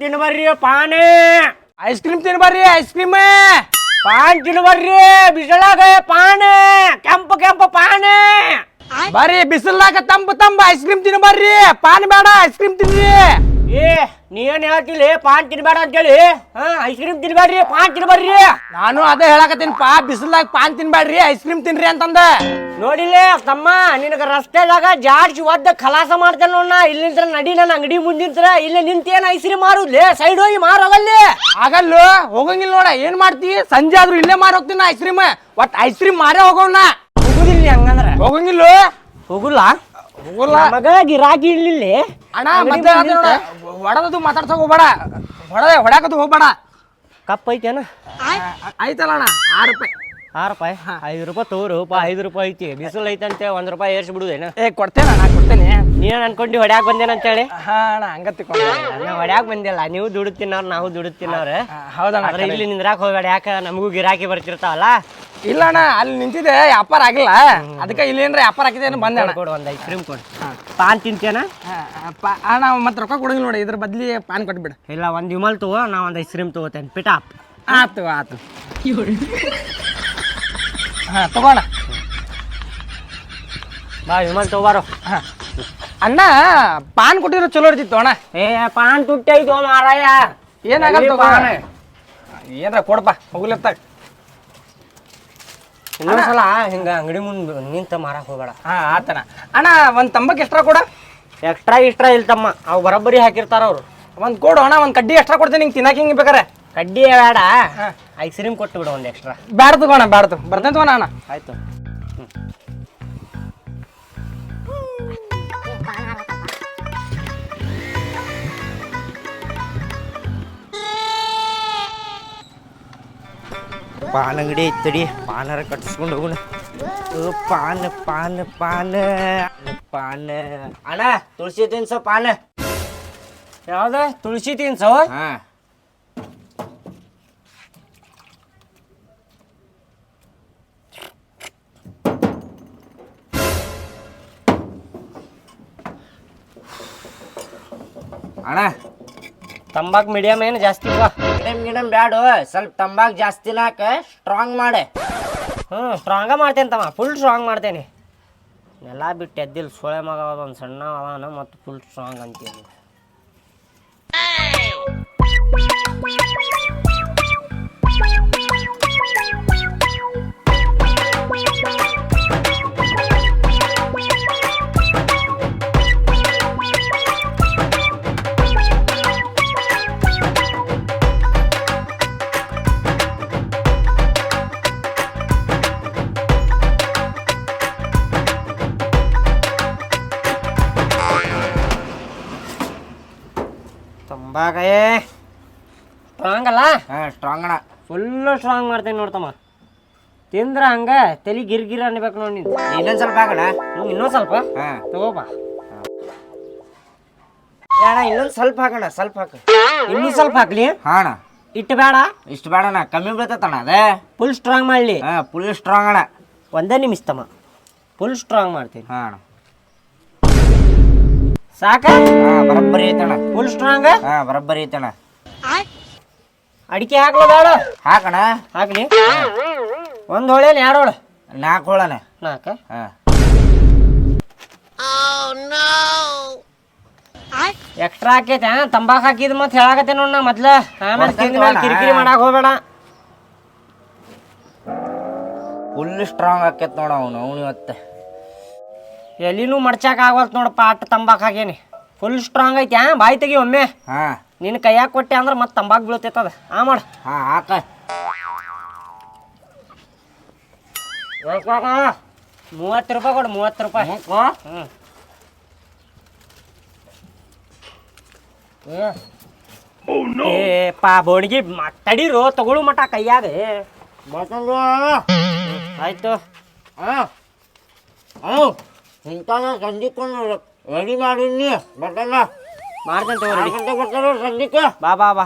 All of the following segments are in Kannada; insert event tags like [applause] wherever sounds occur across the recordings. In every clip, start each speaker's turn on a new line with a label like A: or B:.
A: ತಿನ್ಬರ್ರಿ ಪಾನ್
B: ಐಸ್ ಕ್ರೀಮ್ ತಿನ್ಬರ್ರಿ ಐಸ್ ಕ್ರೀಮ್
A: ಪಾನ್ ತಿನ್ಬರ್ರಿ ಬಿಸಿಲಾಗ ಪಾನ್ ಕೆಂಪು ಕೆಂಪು ಪಾನ್
B: ಬರ್ರಿ ಬಿಸಿಲ್ದಾಗ ತಂಪು ತಂಪು ಐಸ್ ಕ್ರೀಮ್ ತಿನ್ಬರ್ರಿ ಪಾನ್ ಬೇಡ ಐಸ್ ಕ್ರೀಮ್ ತಿನ್ರಿ
A: ಏ ನೀ ಹೇಳ್ತಿಲ್ಲ ಹೇಳ್ತಿಲಿ ಪಾನ್ ತಿನ್ಬೇಡ ಅಂತೇಳಿ. ಹಾ ಐಸ್ ಕ್ರೀಮ್ ತಿನ್ಬೇಡ್ರಿ ಪಾನ್ ತಿನ್ಬೇಡ್ರಿ.
B: ನಾನು ಅದೇ ಹೇಳಕತ್ತೀನಿ ಪಾ ಬಿಸಿಲ್ದಾಗ ಪಾನ್ ತಿನ್ಬೇಡ್ರಿ ಐಸ್ ಕ್ರೀಮ್ ತಿನ್ರಿ ಅಂತಂದ.
A: ನೋಡಿಲ್ಲೇ ತಮ್ಮ ನಿನಗ ರಸ್ತೆದಾಗ ಜಾಡ್ಸಿ ಒದ್ದ ಖಲಾಸ ಮಾಡ್ತೇನೆ ನೋಡ ಇಲ್ಲಿಂತ್ರ ನಡಿ ನನ್ನ ಅಂಗಡಿ ಮುಂದಿಂತ್ರ ಇಲ್ಲಿ ನಿಂತೇನ ಐಸ್ ಕ್ರೀಮ್ ಮಾರುದ್ಲೆ ಸೈಡ್ ಹೋಗಿ ಮಾರಲ್ಲಿ
B: ಆಗಲ್ಲ ಹೋಗಂಗಿಲ್ಲ ನೋಡ ಏನ್ ಮಾಡ್ತಿ? ಸಂಜೆ ಆದ್ರೂ ಇಲ್ಲೇ ಮಾರ ಹೋಗ್ತೀನಿ ಐಸ್ ಕ್ರೀಮ್ ಒಟ್ ಐಸ್ ಕ್ರೀಮ್ ಮಾರೇ ಹೋಗೋಣ
A: ಹೋಗುದಿಲ್ಲ ಹಂಗಂದ್ರ.
B: ಹೋಗಂಗಿಲ್ಲ.
A: ಹೋಗಲ್ಲ? ಮಗ ಗಿರಾಕಿ ಇರ್ಲಿಲ್ಲ
B: ಅಣ್ಣ ಮತ್ತೆ ಹೊಡೆದದು ಮಾತಾಡ್ಸಕ್ ಹೋಗ್ಬೇಡ. ಹೊಡೆದ ಹೊಡ್ಯಾಕದು ಹೋಗ್ಬೇಡ.
A: ಕಪ್ ಐತೇನ?
B: ಆಯ್ತಲ್ಲ ಅಣ್ಣ ಆರು ರೂಪಾಯಿ.
A: ಆರು ರೂಪಾಯಿ? ಐದು ರೂಪಾಯಿ ತಗೋರು ಐದು ರೂಪಾಯಿ ಐತಿ. ಬಿಸಿಲು ಐತಂತೆ ಒಂದ್ ರೂಪಾಯಿ ಏರ್ಸಿ ಬಿಡುದೇನ?
B: ಏ ಕೊಡ್ತೇನೆ ನಾ ಕೊಡ್ತೇನೆ.
A: ನೀನ್ ಅನ್ಕೊಂಡು ಹೊಡ್ಯಾಕ್ ಬಂದೇನ ಅಂತೇಳಿ
B: ಹಾ ಅಣ್ಣ ಹಂಗ
A: ನಾ ಹೊಡ್ಯಾಕ್ ಬಂದಿಲ್ಲ. ನೀವು ದುಡ್ಡು ತಿನ್ನೋರು ನಾವು ದುಡ್ಡು ತಿನ್ನೋರು.
B: ಹೌದಾ
A: ಆದ್ರೆ ಇಲ್ಲಿ ನಿಂದ್ರಾಕ್ ಹೋಗ್ಬೇಡ. ಯಾಕ ನಮಗೂ ಗಿರಾಕಿ ಬರ್ತಿರ್ತಾವಲ್ಲ?
B: ಇಲ್ಲ ಅಣ್ಣ ಅಲ್ಲಿ ನಿಂತಿದೆ ವ್ಯಾಪಾರ ಆಗಿಲ್ಲ. ಅದಕ್ಕೆ ಇಲ್ಲಿ ಏನ್ರ ವ್ಯಾಪಾರ ಆಗಿದೆ ಏನು ಬಂದೆ ಅಣ್ಣ.
A: ಕೊಡು ಒಂದ್ ಐಸ್ ಕ್ರೀಮ್ ಕೊಡು. ಪಾನ್ ತಿಂತೇನ
B: ಅಣ್ಣ ಮತ್ತೆ ರೊಕ್ಕ ಕೊಡಂಗಿಲ್ಲ ನೋಡಿ. ಇದ್ರ ಬದ್ಲಿ ಪಾನ್ ಕೊಟ್ಬಿಡು.
A: ಇಲ್ಲ ಒಂದ್ ವಿಮಲ್ ತಗೋ ನಾ ಒಂದ್ ಐಸ್ ಕ್ರೀಮ್ ತಗೋತೇನೆ. ಪಿಟಾಪ್
B: ಆತು ಆತು. ಹಾ ತಗೋಣ.
A: ಬಾ ವಿಮಲ್ ತಗೋಬಾರೋ.
B: ಹಾ. ಅಣ್ಣ ಪಾನ್ ಕೊಟ್ಟಿರೋ ಚಲೋ ಇರ್ತಿತ್ತು ಅಣ್ಣ.
A: ಏ ಪಾನ್ ತುಟ್ಟಿ ಐತೋ ಮಾರಾಯ.
B: ಏನಾಗಲ್ಲ ತಗೋ.
A: ಪಾನ್?
B: ಏನ್ರ ಕೊಡಪ್ಪ ಹೋಗ್ಲತ್ತಾಗ
A: ಇನ್ನೊಂದ್ಸಲ ಹಿಂಗ ಅಂಗಡಿ ಮುಂದೆ ನಿಂತ ಮಾರಕ್ ಹೋಗ್ಬೇಡ.
B: ಹಾ ಆತನ. ಅಣ್ಣ ಒಂದ್ ತಂಬಕ್ ಎಕ್ಸ್ಟ್ರಾ ಕೊಡ.
A: ಎಕ್ಸ್ಟ್ರಾ ಇಷ್ಟ್ರಾ ಇಲ್ತಮ್ಮ. ಅವ್ ಬರೋಬ್ಬರಿ ಹಾಕಿರ್ತಾರ ಅವ್ರು.
B: ಒಂದ್ ಕೊಡು ಅಣ್ಣ ಒಂದ್ ಕಡ್ಡಿ ಎಕ್ಸ್ಟ್ರಾ ಕೊಡ್ತೀನಿ ಹಿಂಗ್ ತಿನ್ನಕ್ಕೆ ಹಿಂಗೆ ಬೇಕಾರೆ.
A: ಕಡ್ಡಿ ಬೇಡ. ಐಸ್ ಕ್ರೀಮ್ ಕೊಟ್ಟು ಬಿಡು ಒಂದು ಎಕ್ಸ್ಟ್ರಾ
B: ಬ್ಯಾಡ ತಗೋಣ ಬ್ಯಾಡ ತಗೋ ಬರ್ತೇನೆ ತಗೋಣ ಅಣ್ಣ
A: ಆಯ್ತು. ಪಾನ್ ಅಂಗಡಿ ಐತಡಿ. ಪಾನರ ಕಟ್ಸ್ಕೊಂಡು ಹೋಗೋಣ. ಓ, ಪಾನ್ ಪಾನ್ ಪಾನ್. ಪಾನ್. ಅಣ್ಣ ತುಳಸಿ ತಿನ್ಸೋ ಪಾನ್. ಯಾವ್ದ? ತುಳಸಿ ತಿನ್ಸೋ?
C: ಹಾ. ಅಣ್ಣ.
A: ತಂಬಾಕ್ ಮೀಡಿಯಂ ಏನು ಜಾಸ್ತಿ ಬಾ
C: ಮೀಡಿಯಂ ಗಿಡಮ್ ಬ್ಯಾಡು ಸ್ವಲ್ಪ ತಂಬಾಕ್ ಜಾಸ್ತಿ ಹಾಕ ಸ್ಟ್ರಾಂಗ್ ಮಾಡೆ.
A: ಹ್ಞೂ ಸ್ಟ್ರಾಂಗ ಮಾಡ್ತೇನೆ ತಮ್ಮ ಫುಲ್ ಸ್ಟ್ರಾಂಗ್ ಮಾಡ್ತೇನೆ. ನೆಲ ಬಿಟ್ಟು ಎದ್ದಿಲ್ಲ ಸೋಳೆ ಮಗ ಒಂದು ಸಣ್ಣ ಅವನ ಮತ್ತು ಫುಲ್ ಸ್ಟ್ರಾಂಗ್ ಅಂತೀನಿ ತಂಬಾಕೇ ಸ್ಟ್ರಾಂಗ್ ಅಲ್ಲ?
C: ಹಾ ಸ್ಟ್ರಾಂಗ್ ಅಣ್ಣ.
A: ಫುಲ್ಲು ಸ್ಟ್ರಾಂಗ್ ಮಾಡ್ತೀನಿ ನೋಡ್ತಮ್ಮ. ತಿಂದ್ರ ಹಂಗ ತಲೆ ಗಿರ್ ಗಿರ್ ಅನ್ಬೇಕು ನೋಡಿ ನೀನು.
C: ಇನ್ನೊಂದ್ ಸ್ವಲ್ಪ ಹಾಕಣ.
A: ಇನ್ನೂ ಇನ್ನೊಂದು ಸ್ವಲ್ಪ?
C: ಹಾಂ.
A: ತಗೋಬಾ. ಏ ಅಣ್ಣ ಇನ್ನೊಂದು ಸ್ವಲ್ಪ ಹಾಕಣ ಸ್ವಲ್ಪ ಹಾಕ. ಇನ್ನೂ ಸ್ವಲ್ಪ ಹಾಕ್ಲಿ?
C: ಹಾಣ ಅಣ್ಣ.
A: ಇಟ್ಟು ಬೇಡ.
C: ಇಷ್ಟು ಬೇಡಣ್ಣ ಕಮ್ಮಿ ಬೀಳ್ತೈತಣ್ಣ ಅದೇ.
A: ಫುಲ್ ಸ್ಟ್ರಾಂಗ್ ಮಾಡಲಿ.
C: ಹಾಂ ಫುಲ್ ಸ್ಟ್ರಾಂಗ್ ಅಣ್ಣ.
A: ಒಂದೇ ನಿಮಿಷ ತಮ್ಮ. ಫುಲ್ ಸ್ಟ್ರಾಂಗ್ ಮಾಡ್ತೀನಿ.
C: ಹಾಣ ಅಣ್ಣ.
A: ಸಾಕ?
C: ಹಾ ಬರಬ್ಬರಿ ಐತಣ್ಣ.
A: ಫುಲ್ ಸ್ಟ್ರಾಂಗ್
C: ಹಾ ಬರಬ್ಬರಿ ಐತಣ
A: ಅಡಿಕೆ ಹಾಕ್ಲೋ ಬೇಡ
C: ಹಾಕಣ.
A: ಹಾಕ್ಲಿ. ಒಂದು ಹೊಳೆ ಎರಡು ಹೊಳೆ.
C: ನಾಲ್ಕು ಹೋಳಣ್ಣ
A: ನಾಲ್ಕ?
C: ಹಾ.
A: ಎಕ್ಸ್ಟ್ರಾ ಹಾಕೈತೆ ತಂಬಾಕ್ ಹಾಕಿದ್ ಮತ್ತೆ ಹೇಳಾಕತ್ತೆ ನೋಡ್ ನಾ ಮೊದ್ಲ. ಆಮೇಲೆ
C: ಬರ್ತೈತ್
A: ತಿಂದ ಮೇಲೆ ಕಿರಿಕಿರಿ ಮಾಡಕ್ ಹೋಗ್ಬೇಡ.
C: ಫುಲ್ ಸ್ಟ್ರಾಂಗ್ ಆಕೈತ್ ನೋಡ ಅವನು ಅವನು ಇವತ್ತು.
A: ಎಲ್ಲಿನೂ ಮಡ್ಚಾಕ್ ಆಗವಲ್ತು ನೋಡಪ್ಪ ಅಟ್ ತಂಬಾಕ್ ಹಾಗೇನಿ. ಫುಲ್ ಸ್ಟ್ರಾಂಗ್ ಐತಿ ಆ ಬಾಯಿ ತೆಗಿ ಒಮ್ಮೆ.
C: ಹಾ.
A: ನಿನ್ನ ಕೈಯಾಗ ಕೊಟ್ಟೆ ಅಂದ್ರೆ ಮತ್ತೆ ತಂಬಾಕ್ ಬೀಳ್ತೈತದ. ಆ ಮಾಡು.
C: ಹಾ ಹಾಕ.
A: ಮೂವತ್ತು ರೂಪಾಯಿ ಕೊಡು ಮೂವತ್ತು ರೂಪಾಯಿ. ಹ್ಞೂ ಏ. ಪಾ ಬೋಣಿಗೆ ತಡೀರು ತಗೊಳು ಮಟ ಕೈಯಾಗ ಆಯ್ತು.
C: ಹಾಂ. ಹ್ಞೂ ಸಂದಿಕ್ಕೊಂಡು ರೆಡಿ ಮಾಡಿನಿ ಬರ್ತಲ್ಲ
A: ಮಾಡ್ತೇನೆ ತಗೋರಿ.
C: ಗಂಟೆ ಸಂದಿಕ್ಕ ಸಂಜಿಕ್ಕೆ
A: ಬಾ ಬಾ ಬಾ.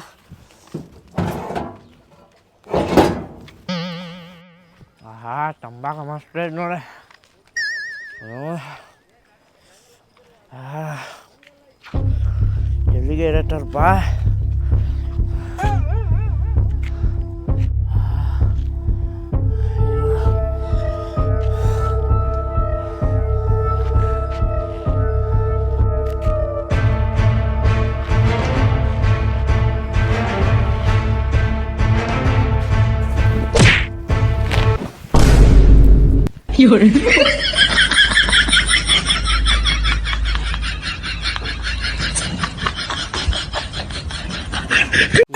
B: ಆಹಾ ತಂಬಾಕ ಮಸ್ತ್ ಐತ್ ನೋಡ್ರಿ ಎಲ್ಲಿಗೆ ಇರತ್ತಲ್ಪ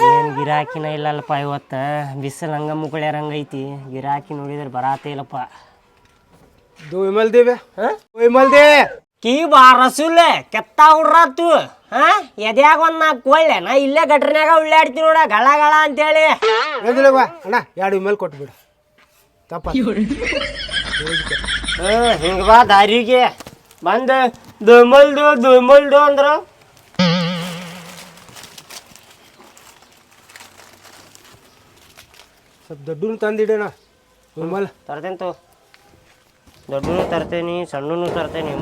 A: ಏನ್ ಗಿರಾಕಿನ ಇಲ್ಲಲ್ಪ ಇವತ್ತ? ಬಿಸಿಲು ಹಂಗ ಮುಗುಳ್ಯಾರಂಗ ಐತಿ ಗಿರಾಕಿ ನೋಡಿದ್ರೆ ಬರಾತೇ ಇಲ್ಲಪ್ಪ.
B: ದೋ ವಿಮಲ್ ದೇವೆ. ವಿಮಲ್ ದೇ
A: ಕೀ ಬಾ ರಸುಲೆ ಕೆತ್ತ ಹುಡ್ರಾತು ಹಾ? ಎದ್ಯಾಗ ಒಂದ್ ನಾಲ್ಕು ಕೊಳ್ಳೆ. ನಾ ಇಲ್ಲೇ ಗಟ್ರನ್ಯಾಗ ಉಳ್ಳಾಡ್ತೀನಿ ನೋಡ ಗಳ ಗಳ ಅಂತೇಳಿ.
B: ಅಣ್ಣ ಎರಡು ವಿಮಲ್ ಕೊಟ್ಬಿಡು. ತಪ್ಪ [laughs]
A: ಹಿಂಗ ಬಾ ದಾರಿಗೆ. ಬಂದ ದುಮಲ್ದು ದುಮಲ್ದು ಅಂದ್ರ.
B: ಸ್ವಲ್ಪ ದೊಡ್ಡನು ತಂದಿಡೋಣ. ದುಮಲ್.
A: ತರ್ತೇನೆ ತೋ ದೊಡ್ಡನು ತರ್ತೇನಿ ಸಣ್ಣನು ತರ್ತೇನಿ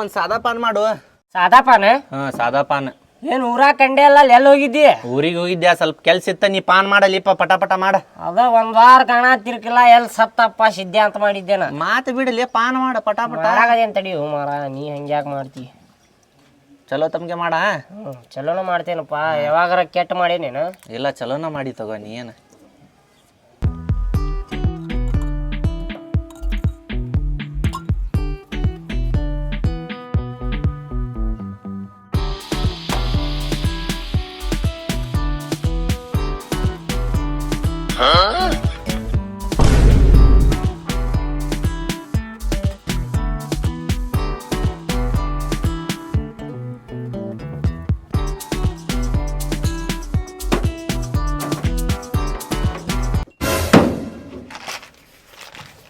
D: ಒಂದ್ ಸಾದಾ ಪಾನ್ ಮಾಡು.
A: ಸಾದಾ ಪಾನ?
D: ಹಾ ಸಾದಾ ಪಾನ್.
A: ಏನ್ ಊರಾಗ ಕಂಡೆ ಅಲ್ಲ ಎಲ್ಲಿ ಹೋಗಿದ್ದಿ?
D: ಊರಿಗೆ ಹೋಗಿದ್ದೆ ಸ್ವಲ್ಪ ಕೆಲ್ಸ ಇತ್ತ ನೀ ಪಾನ್ ಮಾಡಲಿಪ್ಪ ಪಟ ಪಟ ಮಾಡ.
A: ಅದ ಒಂದ್ ವಾರ ಕಾಣತಿರ್ಕಿಲ್ಲ ಎಲ್ಲಿ ಸತ್ತಪ್ಪ ಸಿದ್ದೆ ಅಂತ ಮಾಡಿದ್ದೆ ನಾ
D: ಮಾತು ಬಿಡಲಿ ಪಾನ್ ಮಾಡ ಪಟ ಪಟ
A: ಆಗದೇನ್ ತಡಿ ಹೂ ಮಾರ ನೀ ಹಂಗ್ಯಾಕ್ ಮಾಡ್ತಿ.
D: ಚಲೋ ತಮ್ಗೆ ಮಾಡ.
A: ಹ್ಮ್ ಚಲೋನ ಮಾಡ್ತೇನಪ್ಪ ಯಾವಾಗಾರ ಕೆಟ್ಟ ಮಾಡೇನೇನು?
D: ಇಲ್ಲ ಚಲೋನ ಮಾಡಿ ತಗೋ ನೀ ಏನು?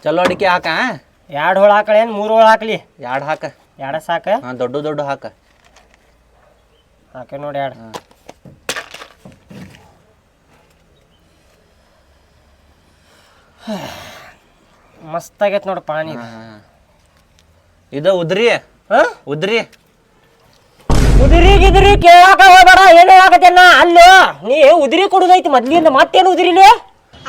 D: ಚಲೋ ಅಡಿಕೆ ಹಾಕ
A: ಎರಡು ಹೋಳ ಏನು? ಮೂರು ಹೋಳ ಹಾಕಲಿ?
D: ಎರಡು ಹಾಕ.
A: ಎರಡ ಸಾಕ?
D: ಹಾಂ ದೊಡ್ಡ ದೊಡ್ಡ ಹಾಕ.
A: ಹಾಕೆ ನೋಡಿ ಎರಡು. ಮಸ್ತ್ ಆಗೈತೆ ನೋಡು ಪಾನಿ.
D: ಇದು ಉದ್ರಿ.
A: ಹಾ?
D: ಉದ್ರಿ.
A: ಉದುರಿ ಗಿದಿರಿ ಕೇಳಾಕ ಹೋಗ್ಬೇಡ ಏನು ಆಗತ್ತೆ ಅಲ್ಲೋ ನೀ ಉದಿರಿ ಕೊಡುದೈತಿ ಮೊದ್ಲಿಂದ ಮತ್ತೇನು ಉದಿರಿಲಿ?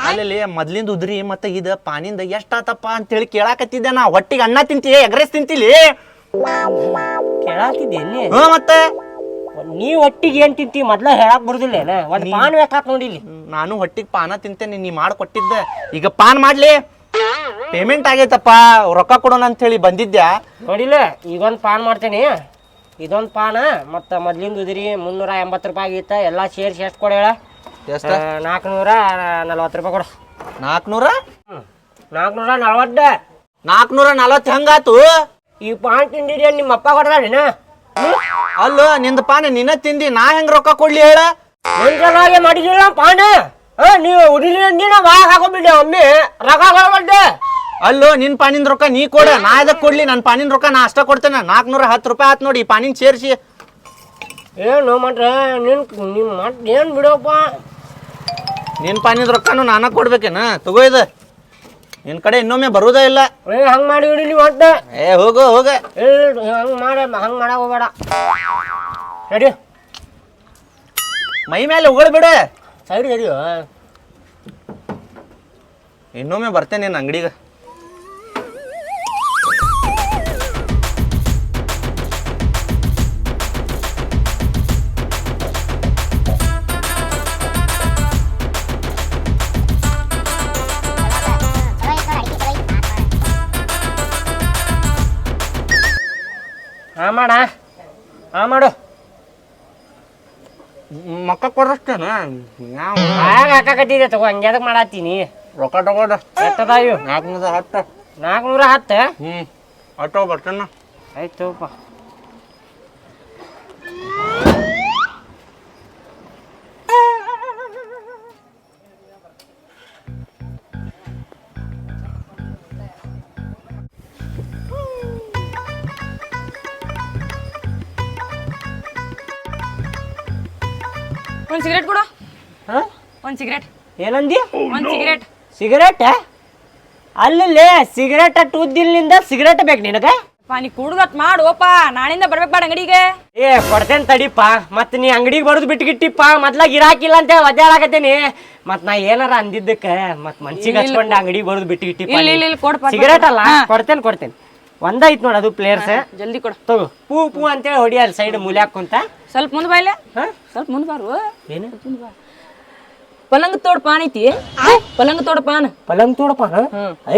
D: ಅಲ್ಲಿ ಮೊದ್ಲಿಂದ ಉದ್ರಿ ಮತ್ತೆ ಇದ ಪಾನಿಂದ ಎಷ್ಟಾತಪ್ಪ ಅಂತೇಳಿ ಕೇಳಾಕತ್ತಿದ್ದೆ ನಾ. ಹೊಟ್ಟಿಗೆ ಅನ್ನ ತಿಂತಿ ಎಗ್ರೆಸ್ ತಿಂತಿಲಿ?
A: ಕೇಳಾತಿದ್ದೇನೆ
D: ಹ್ಞೂ ಮತ್ತೆ?
A: ನೀ ಒಟ್ಟಿಗೆ ಏನ್ ತಿಂತಿ? ಮೊದ್ಲ ಹೇಳಕ್ ಬರುದಿಲ್ಲ ಏನ? ಒಂದ್ ಪಾನ್ ಬೇಕಾತ್ ನೋಡಿಲಿ
D: ನಾನು ಹೊಟ್ಟಿಗೆ ಪಾನ ತಿಂತೇನೆ ನೀ ಮಾಡ್ಕೊಟ್ಟಿದ್ದ. ಈಗ ಪಾನ್ ಮಾಡ್ಲಿ. ಪೇಮೆಂಟ್ ಆಗೈತಪ್ಪ ರೊಕ್ಕ ಕೊಡೋಣ ಅಂತ ಹೇಳಿ ಬಂದಿದ್ಯಾ?
A: ನೋಡಿಲ್ಲ ಈಗೊಂದ್ ಪಾನ್ ಮಾಡ್ತೇನೆ. ಇದೊಂದ್ ಪಾನ? ಮತ್ತ ಮೊದ್ಲಿಂದ ಉದ್ರಿ ಮುನ್ನೂರ ಎಂಬತ್ತು ರೂಪಾಯಿ ಆಗಿತ್ತ ಎಲ್ಲಾ ಸೇರ್ಸಿ ಎಷ್ಟು ಕೊಡ ಹೇಳ
D: ಎಷ್ಟ?
A: ನಾಲ್ಕುನೂರ ನಲ್ವತ್ತು ರೂಪಾಯಿ ಕೊಡು.
D: ನಾಲ್ಕುನೂರ
A: ನಾಲ್ಕುನೂರ ನಲ್ವತ್ತ.
D: ನಾಲ್ಕುನೂರ ನಲ್ವತ್ತು ಹೆಂಗಾತು
A: ಈ ಪಾನ್ ತಿಂದಿದ್ಯ ನಿಮ್ಮ ಅಪ್ಪ ಕೊಡ್ತಾನೇನ
D: ಅಲ್ಲೋ ನಿಂದ ಪಾನ ನಿನ್ನ ತಿಂದಿ ನಾ ಹೆಂಗ್ ರೊಕ್ಕ ಕೊಡ್ಲಿ ಹೇಳ?
A: ಸಲುವಾಗಿ ಮಾಡಿದಿಲ್ಲ ಪಾನ? ನೀವು ಅಂದಿನ ಬಾಯಾಗ ಹಾಕೊಂಡ್ಬಿಟ್ಟೆ ಒಮ್ಮೆ. ರೊಕ್ಕ ಕೊಡ್ಬಡ್ಡೆ
D: ಅಲ್ಲೋ ನಿನ್ ಪಾನಿನ ರೊಕ್ಕ ನೀ ಕೊಡ ನಾ ಇದಕ್ಕೆ ಕೊಡ್ಲಿ? ನನ್ನ ಪಾನಿನ ರೊಕ್ಕ ನಾ ಅಷ್ಟ ಕೊಡ್ತೇನೆ. ನಾಲ್ಕುನೂರ ಹತ್ತು ರೂಪಾಯಿ ಆತ್ ನೋಡಿ ಪಾನಿನ ಸೇರಿಸಿ.
A: ಏನು ಮಾಡ್ರೆ? ನಿನ್ ನಿಮ್ಮ ಏನ್ ಬಿಡಪ್ಪ?
D: ನಿನ್ ಪಾನಿದ ರೊಕ್ಕನು ನಾನ ಕೊಡ್ಬೇಕೇನ? ತಗೋ ಇದು. ನಿನ್ ಕಡೆ ಇನ್ನೊಮ್ಮೆ ಬರುದೇ ಇಲ್ಲ.
A: ಏ ಹಂಗ್ ಮಾಡಿ ಬಿಡಿ ನೀವು ಅಂತ.
D: ಏ ಹೋಗು ಹೋಗ.
A: ಏ ಹಂಗ್ ಮಾಡ ಹಂಗ್ ಮಾಡಕ್ ಹೋಗ್ಬೇಡ. ಸರಿ
D: ಮೈ ಮೇಲೆ ಉಗುಳ್ಬಿಡ
A: ಸರಿ ಸರಿ
D: ಇನ್ನೊಮ್ಮೆ ಬರ್ತೇನೆ ನಿನ್ನ ಅಂಗಡಿಗೆ.
A: ಮಾಡ. ಹಾ ಮಾಡು.
D: ಮಕ್ಕ ಕೊಡಷ್ಟೇನ ನಾವು
A: ಆಗ ಹಾಕಕತ್ತಿದೆ ತಗೋ ಹಂಗೆ ಅದಕ್ಕೆ ಮಾಡತ್ತೀನಿ.
D: ರೊಕ್ಕ ತಗೋದ
A: ಎಷ್ಟದಾವು
D: ನಾಲ್ಕುನೂರ ಹತ್ತು.
A: ನಾಲ್ಕುನೂರ ಹತ್ತು?
D: ಹ್ಞೂ ಆಟೋ ಬರ್ತೇನ.
A: ಆಯ್ತುಪ್ಪ
E: ಒಂದ್ ಸಿಗರೇಟ್ ಕೊಡು.
A: ಹಾ?
E: ಒಂದ್ ಸಿಗರೇಟ್.
A: ಏನಂದಿ?
E: ಒಂದು ಸಿಗರೇಟ್.
A: ಸಿಗರೇಟ್ ಅಲ್ಲೇ ಸಿಗರೇಟ್ ಉದ್ದಿಲ್ಲಿಂದ ಸಿಗರೇಟ್ ಬೇಕು ನಿನಗೆ?
E: ನೀ ಕುಡ್ದತ್ ಮಾಡುವಪ್ಪ ನಾಳಿಂದ ಬರ್ಬೇಕು ಬೇಡ ಅಂಗಡಿಗೆ.
A: ಏ ಕೊಡ್ತೇನ್ ತಡಿಪ್ಪ. ಮತ್ ನೀ ಅಂಗಡಿಗೆ ಬರೋದು ಬಿಟ್ಗಿಟ್ಟಿಪ್ಪ ಮೊದ್ಲಾಗ ಇರಾಕಿಲ್ಲ ಅಂತ ಒದ್ದಾಡಕತ್ತೇನಿ ಮತ್ ನಾ ಏನಾರ ಅಂದಿದ್ದಕ್ಕೆ ಮತ್ ಮನ್ಸಿಗೆ ಹಚ್ಕೊಂಡ ಅಂಗಡಿಗೆ ಬರೋದು ಬಿಟ್ಗಿಟ್ಟಿಪ್ಪ
E: ಇಲ್ಲ, ಇಲ್ಲ, ಇಲ್ಲ, ಕೊಡ್ಪ,
A: ಸಿಗರೇಟ್ ಅಲ್ಲ. ಕೊಡ್ತೇನೆ ಕೊಡ್ತೇನೆ. ಒಂದ ಐತ್ ನೋಡ ಅದು ಪ್ಲೇಯರ್ಸ್
E: ಜಲ್ದಿ ಕೊಡು.
A: ತಗೋ. ಪೂ ಪೂ ಅಂತೇಳಿ ಹೊಡಿ ಅಲ್ಲಿ ಸೈಡ್ ಮೂಲೆ ಕುಂತ
E: ಸ್ವಲ್ಪ ಮುಂದೆ ಬಾಯ್ಲೆ? ಸ್ವಲ್ಪ ಮುಂದೆ ಬಾರು.
A: ಏನು?
E: ಪಲಂಗ ತೋಡ್ ಪಾನ್ ಐತಿ. ಪಲಂಗ ತೋಡ್ ಪಾನ್.
A: ಪಲಂಗ್ ಪಾನ್?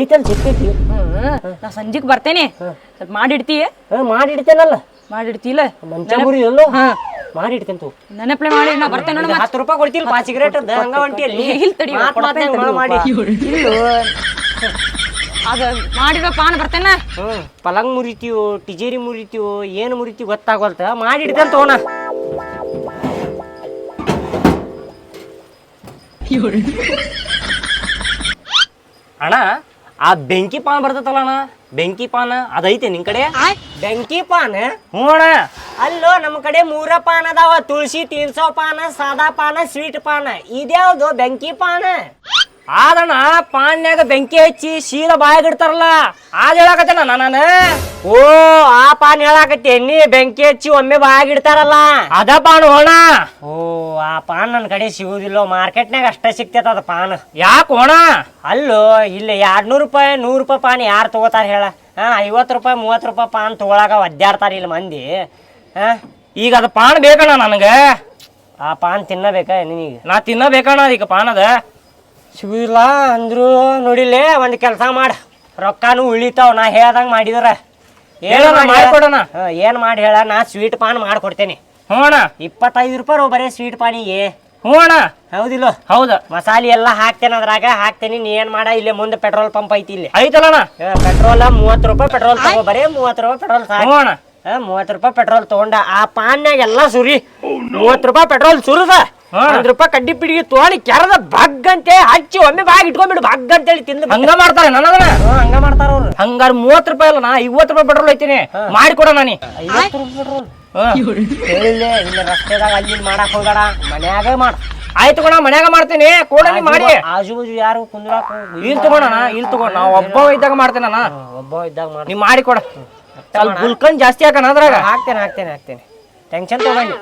A: ಐತಲ್ ಸಿಕ್ಕೈತಿ.
E: ಹ್ಮ್ ನಾ ಸಂಜೆಗ್ ಬರ್ತೇನೆ. ಸ್ವಲ್ಪ ಮಾಡಿಡ್ತಿ.
A: ಮಾಡಿಡ್ತೇನಲ್ಲ.
E: ಮಾಡಿಡ್ತಿಲ್ಲ.
A: ಮಂಚ ಮುರಿ ಎಲ್ಲೋ? ಮಾಡಿಡ್ತೇನೆ ನನ್ನ
E: ನೆನಪ್ಲೆ ಮಾಡಿ ನಾ ಬರ್ತೇನೆ ನೋಡಿ
A: ಹತ್ತು ರೂಪಾಯಿ ಕೊಡ್ತಿಲ್ಲ ಪಾ ಸಿಗರೇಟ್ ಹಂಗ ಹೊಂಟಿಯಲ್ಲಿ
E: ಇಲ್ಲಿ ತಡಿ,
A: ಮಾಡಿ. [laughs] [laughs]
E: ಅದ ಮಾಡಿರೋ ಪಾನ್ ಬರ್ತೇನ?
A: ಹ್ಮ್ ಪಲಂಗ್ ಮುರಿತೀವೋ ಟಿಜೇರಿ ಮುರಿತೀವೋ ಏನು ಮುರಿತೀವಿ ಗೊತ್ತಾಗೋಲ್ತ. ಮಾಡಿಡ್ತೇನೆ ತಗೋಣ. ಅಣ್ಣ ಆ ಬೆಂಕಿ ಪಾನ್ ಬರ್ತೈತಲ್ಲ ಅಣ್ಣ? ಬೆಂಕಿ ಪಾನ ಅದೈತೆ ನಿನ್ ಕಡೆ? ಬೆಂಕಿ ಪಾನ ಹ್ಞೂ ಅಣ್ಣ. ಅಲ್ಲೋ ನಮ್ಮ ಕಡೆ ಮೂರ ಪಾನ್ ಅದಾವ. ತುಳಸಿ ತಿನ್ಸೋ ಪಾನ ಸಾದಾ ಪಾನ ಸ್ವೀಟ್ ಪಾನ. ಇದ್ಯಾವ್ದು ಬೆಂಕಿ ಪಾನ? ಆದಣ್ಣ ಪಾನ್ಯಾಗ ಬೆಂಕಿ ಹಚ್ಚಿ ಶೀಲ ಬಾಯಾಗಿಡ್ತಾರಲ್ಲ ಆದ್ ಹೇಳಾಕತ್ತೇನ ನಾನು? ಓ ಆ ಪಾನ್ ಹೇಳಾಕತ್ತಿ ನೀ ಬೆಂಕಿ ಹಚ್ಚಿ ಒಮ್ಮೆ ಬಾಯಾಗಿಡ್ತಾರಲ್ಲ. ಅದ ಪಾನ್ ಹೋಣ. ಓ ಆ ಪಾನ್ ನನ್ನ ಕಡೆ ಸಿಗುದಿಲ್ಲ ಮಾರ್ಕೆಟ್ನಾಗ ಅಷ್ಟೇ ಸಿಗ್ತೈತ ಅದ ಪಾನ್ ಯಾಕೆ ಹೋಣ? ಅಲ್ಲೋ ಇಲ್ಲಿ ಎರಡ್ ನೂರು ರೂಪಾಯಿ ನೂರು ರೂಪಾಯಿ ಪಾನ್ ಯಾರು ತಗೋತಾರ ಹೇಳ. ಹಾ ಐವತ್ತು ರೂಪಾಯಿ ಮೂವತ್ತು ರೂಪಾಯಿ ಪಾನ್ ತಗೊಳಾಗ ಒದ್ದಾಡ್ತಾರ ಇಲ್ಲಿ ಮಂದಿ. ಹಾ? ಈಗ ಅದು ಪಾನ್ ಬೇಕಣ್ಣ ನನಗೆ? ಆ ಪಾನ್ ತಿನ್ನಬೇಕಾ ನಿನಗೆ? ನಾ ತಿನ್ನಬೇಕಣ್ಣ ಈಗ ಪಾನ್ ಅದ. ಸಿಗುದಿಲ್ಲ ಅಂದ್ರು ನೋಡಿಲ್ಲೇ ಒಂದು ಕೆಲಸ ಮಾಡ. ರೊಕ್ಕಾನು ಉಳಿತಾವ್ ನಾ ಹೇಳ್ದಂಗೆ ಮಾಡಿದ್ರ. ಏನು ಮಾಡಿಕೊಡೋಣ ಏನು ಮಾಡಿ ಹೇಳ ನಾ ಸ್ವೀಟ್ ಪಾನ್ ಮಾಡ್ಕೊಡ್ತೇನೆ. ಹ್ಞೂ ಇಪ್ಪತ್ತೈದು ರೂಪಾಯಿ ಬರೀ ಸ್ವೀಟ್ ಪಾನಿಗೆ ಹ್ಞೂ ಹೌದಿಲ್ಲ? ಹೌದು. ಮಸಾಲೆ ಎಲ್ಲ ಹಾಕ್ತೇನೆ ಅದ್ರಾಗ ಹಾಕ್ತೇನೆ ನೀ ಏನು ಮಾಡ ಇಲ್ಲೇ ಮುಂದೆ ಪೆಟ್ರೋಲ್ ಪಂಪ್ ಐತಿ ಇಲ್ಲಿ. ಐತಲ್ಲಣ್ಣ ಪೆಟ್ರೋಲ್ ಮೂವತ್ತು ರೂಪಾಯಿ ಪೆಟ್ರೋಲ್ ತಗೋ ಬರೀ ಮೂವತ್ತು ರೂಪಾಯಿ ಪೆಟ್ರೋಲ್ ಅಣ್ಣ. ಮೂವತ್ತು ರೂಪಾಯಿ ಪೆಟ್ರೋಲ್ ತಗೊಂಡ ಆ ಪಾನ್ಯಾಗ ಎಲ್ಲ ಸುರಿ. ಮೂವತ್ತು ರೂಪಾಯಿ ಪೆಟ್ರೋಲ್ ಸುರಿದ. ಒಂದ್ ರೂಪಾಯಿ ಕಡ್ಡಿ ಪಿಡಿಗೆ ತೋಳಿ ಕೆರದ ಬಗ್ ಅಂತ ಹಚ್ಚಿ ಒಮ್ಮೆ ಬಾಗ್ ಇಟ್ಕೊಂಡ್ಬಿಡು ಬಗ್ ಅಂತೇಳಿ ತಿಂದು ಹಂಗ ಮಾಡ್ತಾರೆ ನನಗನ ಹಂಗ ಮಾಡ್ತಾರ ಅವ್ರು. ಹಂಗಾರ ಮೂವತ್ತು ರೂಪಾಯಿ ಅಲ್ಲ ನಾ ಐವತ್ತು ರೂಪಾಯಿ ಪೆಟ್ರೋಲ್ ಐತೀನಿ. ಮಾಡಿಕೊಡ ನಾನಿ. ಐವತ್ತು ರೂಪಾಯಿ ಪೆಟ್ರೋಲ್. ಹೇಳಿಲ್ಲೇ ಇಲ್ಲ ರಸ್ತೆದಾಗ ಅಲ್ಲಿ ಮಾಡಕ್ ಹೋಗಡ ಮನ್ಯಾಗ ಮಾಡ. ಆಯ್ತು ಕೊಣ ಮನ್ಯಾಗ ಮಾಡ್ತೀನಿ. ಕೊಡ ನೀ ಮಾಡಿ. ಆಜು ಬಾಜು ಯಾರು ಕುಂದ್ರಾಕ ಇಲ್ಲಿ ತಗೋಣ ಇಲ್ಲಿ ತಗೋಣ. ನಾ ಒಬ್ಬ ಇದ್ದಾಗ ಮಾಡ್ತೇನೆ ನಾ. ಒಬ್ಬ ಇದ್ದಾಗ ಮಾಡಿ. ನೀ ಮಾಡಿ ಕೊಡ. ಸ್ವಲ್ಪ ಗುಲ್ಕನ್ ಜಾಸ್ತಿ ಹಾಕೋಣ ಅದ್ರಾಗ. ಹಾಕ್ತೇನೆ ಹಾಕ್ತೇನೆ ಹಾಕ್ತೇನೆ. ಟೆನ್ಷನ್ ತಗೊಂಡಿ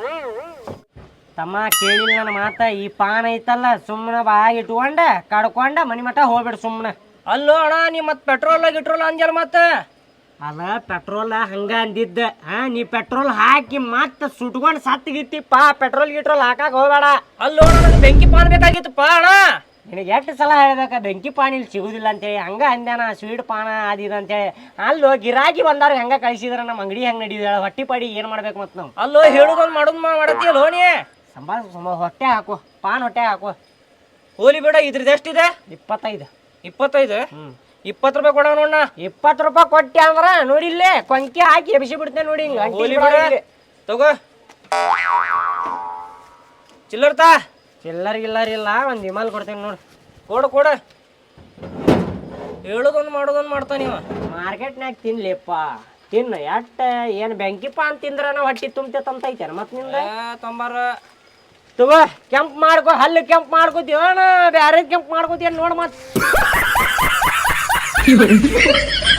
A: ತಮ್ಮ ಕೇಳಿಲ್ಲ ನನ್ನ ಮಾತ ಈ ಪಾನ್ ಐತಲ್ಲ ಸುಮ್ಮನೆ ಬಾಯಾಗ ಇಟ್ಕೊಂಡ ಕಡ್ಕೊಂಡ ಮನಿ ಮಠ ಹೋಗ್ಬಿಡು ಸುಮ್ಮನೆ ಅಲ್ಲೋ ಅಣ್ಣ ನೀ ಮತ್ತೆ ಪೆಟ್ರೋಲ್ ಗಿಟ್ರೋಲ್ ಅಂಜಲ್ ಮತ್ತೆ? ಅಲ್ಲ ಪೆಟ್ರೋಲ್ ಹಂಗ ಅಂದಿದ್ದ. ಹಾ ನೀ ಪೆಟ್ರೋಲ್ ಹಾಕಿ ಮತ್ತೆ ಸುಟ್ಕೊಂಡು ಸತ್ತಗಿತ್ತಿಪ್ಪ ಪೆಟ್ರೋಲ್ ಗಿಟ್ರೋಲ್ ಹಾಕಾಕ ಹೋಗಬೇಡ. ಅಲ್ಲೋ ನನಗೆ ಬೆಂಕಿ ಪಾನ್ ಬೇಕಾಗಿತ್ತಪ್ಪ ಅಣ್ಣ. ನಿನಗೆ ಎಷ್ಟು ಸಲ ಹೇಳ್ಬೇಕ ಬೆಂಕಿ ಪಾನ್ ಇಲ್ಲಿ ಸಿಗುದಿಲ್ಲ ಅಂತೇಳಿ ಹಂಗ ಅಂದ್ಯಾನ ಸ್ವೀಟ್ ಪಾನ ಅದಿದ ಅಂತೇಳಿ. ಅಲ್ಲೋ ಗಿರಾಕಿ ಬಂದಾರ ಹಂಗ ಕಳಿಸಿದ್ರ ನಮ್ಮ ಅಂಗಡಿ ಹೆಂಗ್ ನಡೀದ ಹೊಟ್ಟಿ ಪಡಿ ಏನ್ ಮಾಡ್ಬೇಕು ಮತ್ತೆ ನಾವು? ಅಲ್ಲೋ ಹೇಳುದೊಂದು ಮಾಡೋದು ಮಾಡತ್ತೀಯ ಲೋಣಿ ಸಂಬಾಳ ಸಮ ಹೊಟ್ಟೆ ಹಾಕು ಪಾನ್ ಹೊಟ್ಟೆ ಹಾಕು. ಹೋಲಿ ಬೇಡ ಇದ್ರದ್ದು ಎಷ್ಟಿದೆ? ಇಪ್ಪತ್ತೈದು. ಇಪ್ಪತ್ತೈದು? ಇಪ್ಪತ್ತು ರೂಪಾಯಿ ಕೊಡ ನೋಡಣ ಇಪ್ಪತ್ತು ರೂಪಾಯಿ ಕೊಟ್ಟೆ ಅಂದ್ರ ನೋಡಿಲ್ಲೇ ಕೊಂಕಿ ಹಾಕಿ ಎಬಿಸಿ ಬಿಡ್ತೇನೆ ನೋಡಿ ಹಿಂಗ. ಹೋಲಿ ಬೇಡ. ತಗೋ. ಚಿಲ್ಲರ್ತಾ? ಚಿಲ್ಲರ್ ಗಿಲ್ಲರ್ ಇಲ್ಲ ಒಂದು ವಿಮಾಲ್ ಕೊಡ್ತೇನೆ ನೋಡು. ಕೊಡು ಕೊಡು. ಹೇಳೋದೊಂದು ಮಾಡೋದೊಂದು ಮಾಡ್ತಾನೆ ಇವ. ಮಾರ್ಕೆಟ್ನಾಗ ತಿನ್ಲಿಪ್ಪ. ತಿನ್ನು ಎಟ್ಟ ಏನು ಬೆಂಕಿಪ್ಪ ಅಂತ ತಿಂದ್ರನ ಹೊಟ್ಟಿ ತುಂಬ್ತೈತೆ ಅಂತ ಐತೇನ ಮತ್ತೆ ನಿಂದ? ತೊಂಬಾರ. ತಗೋ ಕೆಂಪ್ ಮಾಡ್ಕೋ ಹಲ್ಲು ಕೆಂಪ್ ಮಾಡ್ಕೋತೀವಣ ಬ್ಯಾರೆ ಕೆಂಪ್ ಮಾಡ್ಕೋತೀಯ ನೋಡ್ ಮತ್. [laughs]